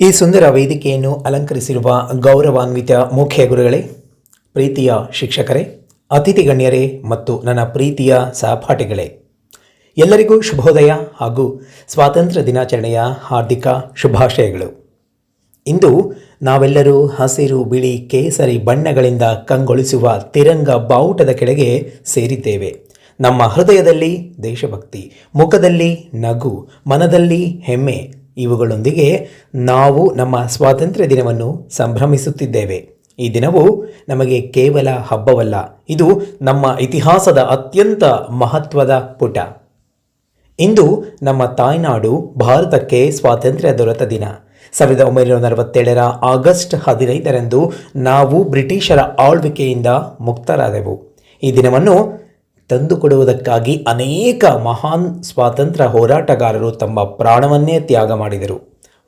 ಈ ಸುಂದರ ವೇದಿಕೆಯನ್ನು ಅಲಂಕರಿಸಿರುವ ಗೌರವಾನ್ವಿತ ಮುಖ್ಯ ಗುರುಗಳೇ, ಪ್ರೀತಿಯ ಶಿಕ್ಷಕರೇ, ಅತಿಥಿ ಗಣ್ಯರೇ ಮತ್ತು ನನ್ನ ಪ್ರೀತಿಯ ಸಹಪಾಠಿಗಳೇ, ಎಲ್ಲರಿಗೂ ಶುಭೋದಯ ಹಾಗೂ ಸ್ವಾತಂತ್ರ್ಯ ದಿನಾಚರಣೆಯ ಹಾರ್ದಿಕ ಶುಭಾಶಯಗಳು. ಇಂದು ನಾವೆಲ್ಲರೂ ಹಸಿರು ಬಿಳಿ ಕೇಸರಿ ಬಣ್ಣಗಳಿಂದ ಕಂಗೊಳಿಸುವ ತಿರಂಗ ಬಾವುಟದ ಕೆಳಗೆ ಸೇರಿದ್ದೇವೆ. ನಮ್ಮ ಹೃದಯದಲ್ಲಿ ದೇಶಭಕ್ತಿ, ಮುಖದಲ್ಲಿ ನಗು, ಮನದಲ್ಲಿ ಹೆಮ್ಮೆ, ಇವುಗಳೊಂದಿಗೆ ನಾವು ನಮ್ಮ ಸ್ವಾತಂತ್ರ್ಯ ದಿನವನ್ನು ಸಂಭ್ರಮಿಸುತ್ತಿದ್ದೇವೆ. ಈ ದಿನವು ನಮಗೆ ಕೇವಲ ಹಬ್ಬವಲ್ಲ, ಇದು ನಮ್ಮ ಇತಿಹಾಸದ ಅತ್ಯಂತ ಮಹತ್ವದ ಪುಟ. ಇಂದು ನಮ್ಮ ತಾಯ್ನಾಡು ಭಾರತಕ್ಕೆ ಸ್ವಾತಂತ್ರ್ಯ ದೊರೆತ ದಿನ. ಸಾವಿರದ ಒಂಬೈನೂರ ನಲವತ್ತೇಳರ ಆಗಸ್ಟ್ ಹದಿನೈದರಂದು ನಾವು ಬ್ರಿಟಿಷರ ಆಳ್ವಿಕೆಯಿಂದ ಮುಕ್ತರಾದೆವು. ಈ ದಿನವನ್ನು ತಂದುಕೊಡುವುದಕ್ಕಾಗಿ ಅನೇಕ ಮಹಾನ್ ಸ್ವಾತಂತ್ರ್ಯ ಹೋರಾಟಗಾರರು ತಮ್ಮ ಪ್ರಾಣವನ್ನೇ ತ್ಯಾಗ ಮಾಡಿದರು.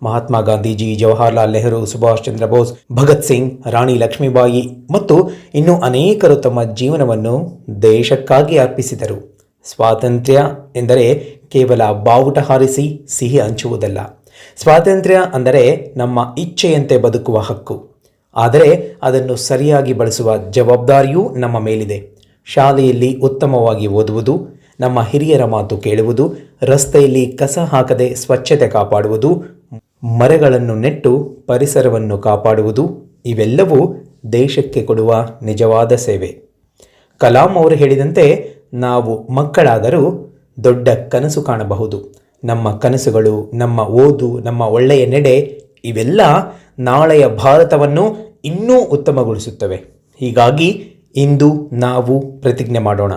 ಮಹಾತ್ಮ ಗಾಂಧೀಜಿ, ಜವಾಹರಲಾಲ್ ನೆಹರು, ಸುಭಾಷ್ ಚಂದ್ರ ಬೋಸ್, ಭಗತ್ ಸಿಂಗ್, ರಾಣಿ ಲಕ್ಷ್ಮೀಬಾಯಿ ಮತ್ತು ಇನ್ನೂ ಅನೇಕರು ತಮ್ಮ ಜೀವನವನ್ನು ದೇಶಕ್ಕಾಗಿ ಅರ್ಪಿಸಿದರು. ಸ್ವಾತಂತ್ರ್ಯ ಎಂದರೆ ಕೇವಲ ಬಾವುಟ ಹಾರಿಸಿ ಸಿಹಿ ಹಂಚುವುದಲ್ಲ. ಸ್ವಾತಂತ್ರ್ಯ ಅಂದರೆ ನಮ್ಮ ಇಚ್ಛೆಯಂತೆ ಬದುಕುವ ಹಕ್ಕು. ಆದರೆ ಅದನ್ನು ಸರಿಯಾಗಿ ಬಳಸುವ ಜವಾಬ್ದಾರಿಯೂ ನಮ್ಮ ಮೇಲಿದೆ. ಶಾಲೆಯಲ್ಲಿ ಉತ್ತಮವಾಗಿ ಓದುವುದು, ನಮ್ಮ ಹಿರಿಯರ ಮಾತು ಕೇಳುವುದು, ರಸ್ತೆಯಲ್ಲಿ ಕಸ ಹಾಕದೆ ಸ್ವಚ್ಛತೆ ಕಾಪಾಡುವುದು, ಮರಗಳನ್ನು ನೆಟ್ಟು ಪರಿಸರವನ್ನು ಕಾಪಾಡುವುದು, ಇವೆಲ್ಲವೂ ದೇಶಕ್ಕೆ ಕೊಡುವ ನಿಜವಾದ ಸೇವೆ. ಕಲಾಂ ಅವರು ಹೇಳಿದಂತೆ, ನಾವು ಮಕ್ಕಳಾದರೂ ದೊಡ್ಡ ಕನಸು ಕಾಣಬಹುದು. ನಮ್ಮ ಕನಸುಗಳು, ನಮ್ಮ ಓದು, ನಮ್ಮ ಒಳ್ಳೆಯ ನೆಡೆ, ಇವೆಲ್ಲ ನಾಳೆಯ ಭಾರತವನ್ನು ಇನ್ನೂ ಉತ್ತಮಗೊಳಿಸುತ್ತವೆ. ಹೀಗಾಗಿ ಇಂದು ನಾವು ಪ್ರತಿಜ್ಞೆ ಮಾಡೋಣ.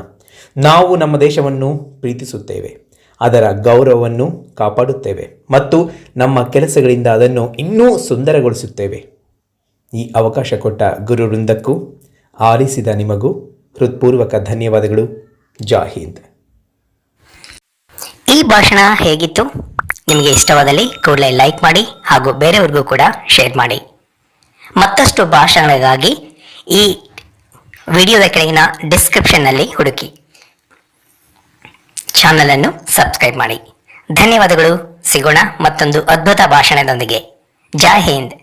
ನಾವು ನಮ್ಮ ದೇಶವನ್ನು ಪ್ರೀತಿಸುತ್ತೇವೆ. ಅದರ ಗೌರವವನ್ನು ಕಾಪಾಡುತ್ತೇವೆ. ಮತ್ತು ನಮ್ಮ ಕೆಲಸಗಳಿಂದ ಅದನ್ನು ಇನ್ನೂ ಸುಂದರಗೊಳಿಸುತ್ತೇವೆ. ಈ ಅವಕಾಶ ಕೊಟ್ಟ ಗುರು ವೃಂದಕ್ಕೂ ಆರಿಸಿದ ನಿಮಗೂ ಹೃತ್ಪೂರ್ವಕ ಧನ್ಯವಾದಗಳು. ಜೈ ಹಿಂದ್. ಈ ಭಾಷಣ ಹೇಗಿತ್ತು? ನಿಮಗೆ ಇಷ್ಟವಾದಲ್ಲಿ ಕೂಡಲೇ ಲೈಕ್ ಮಾಡಿ ಹಾಗೂ ಬೇರೆಯವ್ರಿಗೂ ಕೂಡ ಶೇರ್ ಮಾಡಿ. ಮತ್ತಷ್ಟು ಭಾಷಣಗಳಿಗಾಗಿ ಈ ವಿಡಿಯೋದ ಕೆಳಗಿನ ಡಿಸ್ಕ್ರಿಪ್ಷನ್ನಲ್ಲಿ ಹುಡುಕಿ. ಚಾನಲನ್ನು ಸಬ್ಸ್ಕ್ರೈಬ್ ಮಾಡಿ. ಧನ್ಯವಾದಗಳು. ಸಿಗೋಣ ಮತ್ತೊಂದು ಅದ್ಭುತ ಭಾಷಣದೊಂದಿಗೆ. ಜೈ ಹಿಂದ್.